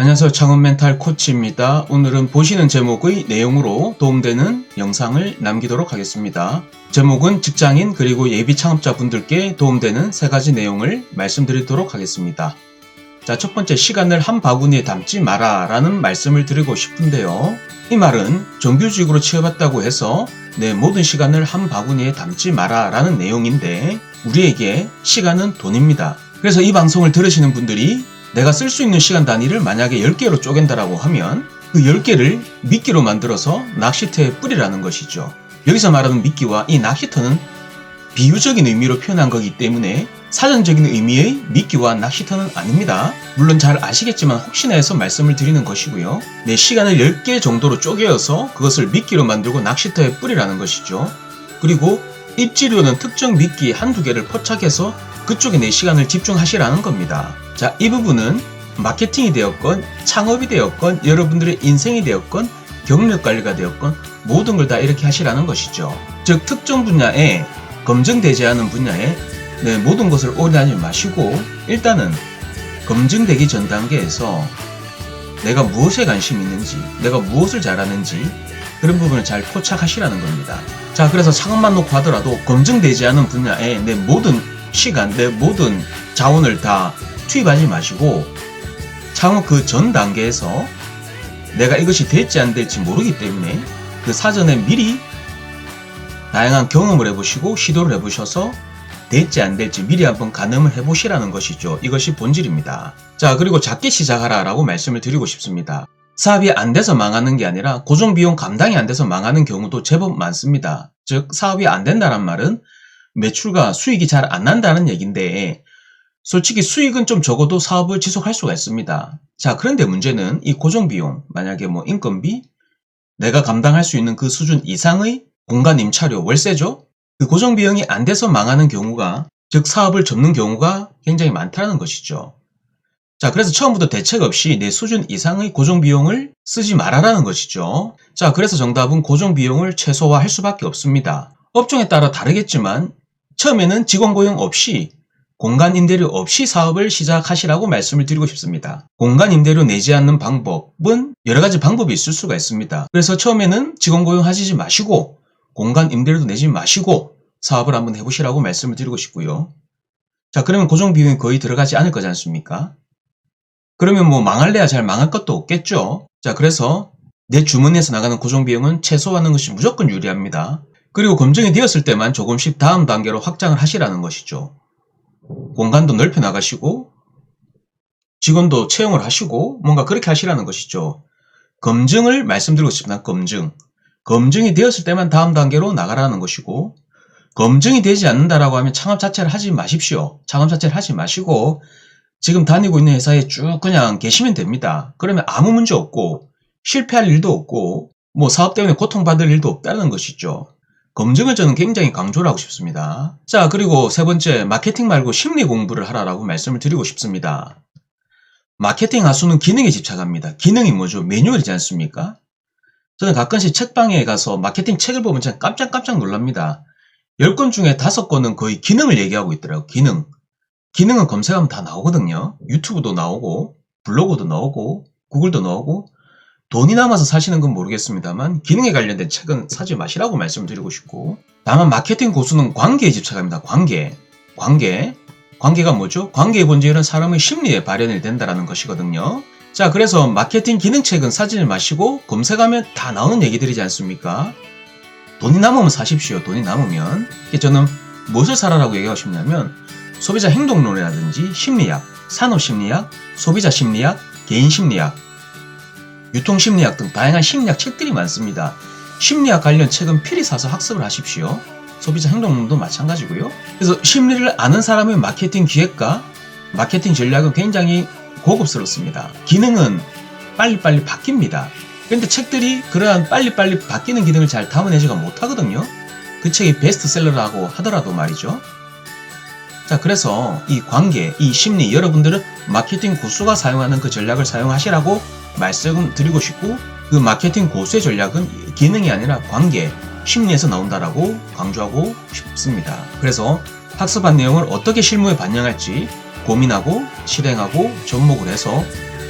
안녕하세요. 창원 멘탈 코치입니다. 오늘은 보시는 제목의 내용으로 도움되는 영상을 남기도록 하겠습니다. 제목은 직장인 그리고 예비 창업자 분들께 도움되는 세 가지 내용을 말씀드리도록 하겠습니다. 자, 첫 번째 시간을 한 바구니에 담지 마라 라는 말씀을 드리고 싶은데요. 이 말은 정규직으로 취업했다고 해서 내 모든 시간을 한 바구니에 담지 마라 라는 내용인데 우리에게 시간은 돈입니다. 그래서 이 방송을 들으시는 분들이 내가 쓸 수 있는 시간 단위를 만약에 10개로 쪼갠다라고 하면 그 10개를 미끼로 만들어서 낚시터에 뿌리라는 것이죠. 여기서 말하는 미끼와 이 낚시터는 비유적인 의미로 표현한 거기 때문에 사전적인 의미의 미끼와 낚시터는 아닙니다. 물론 잘 아시겠지만 혹시나 해서 말씀을 드리는 것이고요. 내 시간을 10개 정도로 쪼개어서 그것을 미끼로 만들고 낚시터에 뿌리라는 것이죠. 그리고 입지료는 특정 미끼 한두 개를 포착해서 그쪽에 내 시간을 집중하시라는 겁니다. 자, 이 부분은 마케팅이 되었건 창업이 되었건 여러분들의 인생이 되었건 경력 관리가 되었건 모든 걸 다 이렇게 하시라는 것이죠. 즉 특정 분야에 검증되지 않은 분야에 네, 모든 것을 오래 하지 마시고 일단은 검증되기 전 단계에서 내가 무엇에 관심이 있는지 내가 무엇을 잘하는지 그런 부분을 잘 포착하시라는 겁니다. 자 그래서 창업만 놓고 하더라도 검증되지 않은 분야에 내 모든 시간 내 모든 자원을 다 투입하지 마시고 창업 그 전 단계에서 내가 이것이 될지 안 될지 모르기 때문에 그 사전에 미리 다양한 경험을 해보시고 시도를 해보셔서 될지 안 될지 미리 한번 가늠을 해보시라는 것이죠. 이것이 본질입니다. 자, 그리고 작게 시작하라 라고 말씀을 드리고 싶습니다. 사업이 안 돼서 망하는 게 아니라 고정 비용 감당이 안 돼서 망하는 경우도 제법 많습니다. 즉, 사업이 안 된다는 말은 매출과 수익이 잘 안 난다는 얘기인데, 솔직히 수익은 좀 적어도 사업을 지속할 수가 있습니다. 자, 그런데 문제는 이 고정 비용, 만약에 뭐 인건비, 내가 감당할 수 있는 그 수준 이상의 공간 임차료, 월세죠? 그 고정 비용이 안 돼서 망하는 경우가, 즉 사업을 접는 경우가 굉장히 많다는 것이죠. 자, 그래서 처음부터 대책 없이 내 수준 이상의 고정 비용을 쓰지 말아라는 것이죠. 자, 그래서 정답은 고정 비용을 최소화할 수밖에 없습니다. 업종에 따라 다르겠지만 처음에는 직원 고용 없이 공간 임대료 없이 사업을 시작하시라고 말씀을 드리고 싶습니다. 공간 임대료 내지 않는 방법은 여러 가지 방법이 있을 수가 있습니다. 그래서 처음에는 직원 고용하시지 마시고 공간 임대료도 내지 마시고 사업을 한번 해보시라고 말씀을 드리고 싶고요. 자, 그러면 고정 비용이 거의 들어가지 않을 거지 않습니까? 그러면 뭐 망할래야 잘 망할 것도 없겠죠. 자, 그래서 내 주머니에서 나가는 고정 비용은 최소화하는 것이 무조건 유리합니다. 그리고 검증이 되었을 때만 조금씩 다음 단계로 확장을 하시라는 것이죠. 공간도 넓혀 나가시고 직원도 채용을 하시고 뭔가 그렇게 하시라는 것이죠. 검증을 말씀드리고 싶습니다. 검증. 검증이 되었을 때만 다음 단계로 나가라는 것이고 검증이 되지 않는다라고 하면 창업 자체를 하지 마십시오. 창업 자체를 하지 마시고 지금 다니고 있는 회사에 쭉 그냥 계시면 됩니다. 그러면 아무 문제 없고 실패할 일도 없고 뭐 사업 때문에 고통받을 일도 없다는 것이죠. 검증을 저는 굉장히 강조를 하고 싶습니다. 자, 그리고 세 번째, 마케팅 말고 심리 공부를 하라라고 말씀을 드리고 싶습니다. 마케팅 하수는 기능에 집착합니다. 기능이 뭐죠? 매뉴얼이지 않습니까? 저는 가끔씩 책방에 가서 마케팅 책을 보면 참 깜짝깜짝 놀랍니다. 10권 중에 5권은 거의 기능을 얘기하고 있더라고요. 기능. 기능은 검색하면 다 나오거든요. 유튜브도 나오고, 블로그도 나오고, 구글도 나오고, 돈이 남아서 사시는 건 모르겠습니다만 기능에 관련된 책은 사지 마시라고 말씀드리고 싶고 다만 마케팅 고수는 관계에 집착합니다. 관계. 관계. 관계가 뭐죠? 관계의 본질은 사람의 심리에 발현이 된다는 것이거든요. 자, 그래서 마케팅 기능책은 사지 마시고 검색하면 다 나오는 얘기들이지 않습니까? 돈이 남으면 사십시오. 돈이 남으면. 저는 무엇을 사라라고 얘기하고 싶냐면 소비자 행동론이라든지 심리학, 산업 심리학, 소비자 심리학, 개인 심리학, 유통심리학 등 다양한 심리학 책들이 많습니다. 심리학 관련 책은 필히 사서 학습을 하십시오. 소비자 행동론도 마찬가지고요. 그래서 심리를 아는 사람의 마케팅 기획과 마케팅 전략은 굉장히 고급스럽습니다. 기능은 빨리빨리 바뀝니다. 그런데 책들이 그러한 빨리빨리 바뀌는 기능을 잘 담아내지가 못하거든요. 그 책이 베스트셀러라고 하더라도 말이죠. 자, 그래서 이 관계, 이 심리, 여러분들은 마케팅 고수가 사용하는 그 전략을 사용하시라고 말씀 드리고 싶고, 그 마케팅 고수의 전략은 기능이 아니라 관계, 심리에서 나온다라고 강조하고 싶습니다. 그래서 학습한 내용을 어떻게 실무에 반영할지 고민하고 실행하고 접목을 해서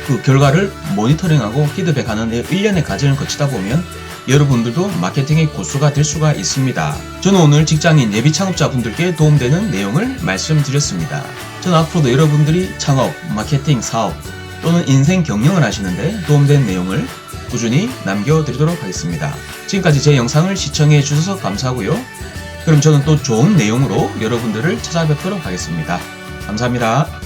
그 결과를 모니터링하고 피드백하는 일련의 과정을 거치다 보면 여러분들도 마케팅의 고수가 될 수가 있습니다. 저는 오늘 직장인 예비 창업자분들께 도움되는 내용을 말씀드렸습니다. 저는 앞으로도 여러분들이 창업, 마케팅, 사업 또는 인생 경영을 하시는데 도움된 내용을 꾸준히 남겨드리도록 하겠습니다. 지금까지 제 영상을 시청해 주셔서 감사하고요. 그럼 저는 또 좋은 내용으로 여러분들을 찾아뵙도록 하겠습니다. 감사합니다.